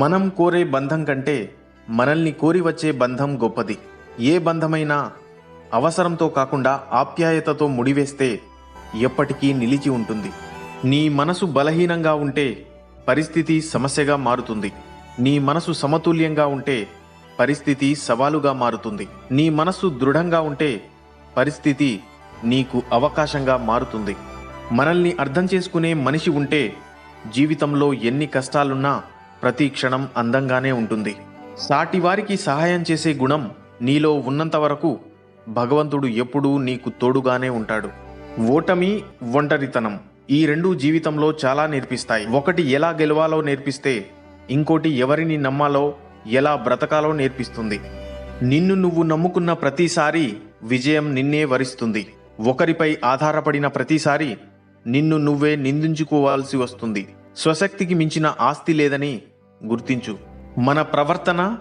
మనం కోరే బంధం కంటే మనల్ని కోరి వచ్చే బంధం గొప్పది. ఏ బంధమైనా అవసరంతో కాకుండా ఆప్యాయతతో ముడివేస్తే ఎప్పటికీ నిలిచి ఉంటుంది. నీ మనసు బలహీనంగా ఉంటే పరిస్థితి సమస్యగా మారుతుంది. నీ మనసు సమతుల్యంగా ఉంటే పరిస్థితి సవాలుగా మారుతుంది. నీ మనసు దృఢంగా ఉంటే పరిస్థితి నీకు అవకాశంగా మారుతుంది. మనల్ని అర్థం చేసుకునే మనిషి ఉంటే జీవితంలో ఎన్ని కష్టాలున్నా ప్రతి క్షణం అందంగానే ఉంటుంది. సాటివారికి సహాయం చేసే గుణం నీలో ఉన్నంత వరకు భగవంతుడు ఎప్పుడూ నీకు తోడుగానే ఉంటాడు. ఓటమి ఒంటరితనం ఈ రెండు జీవితంలో చాలా నేర్పిస్తాయి. ఒకటి ఎలా గెలవాలో నేర్పిస్తే ఇంకోటి ఎవరిని నమ్మాలో ఎలా బ్రతకాలో నేర్పిస్తుంది. నిన్ను నువ్వు నమ్ముకున్న ప్రతిసారి విజయం నిన్నే వరిస్తుంది. ఒకరిపై ఆధారపడిన ప్రతిసారి నిన్ను నువ్వే నిందించుకోవాల్సి వస్తుంది. స్వశక్తికి మించిన ఆస్తి లేదని గుర్తించు. మన ప్రవర్తన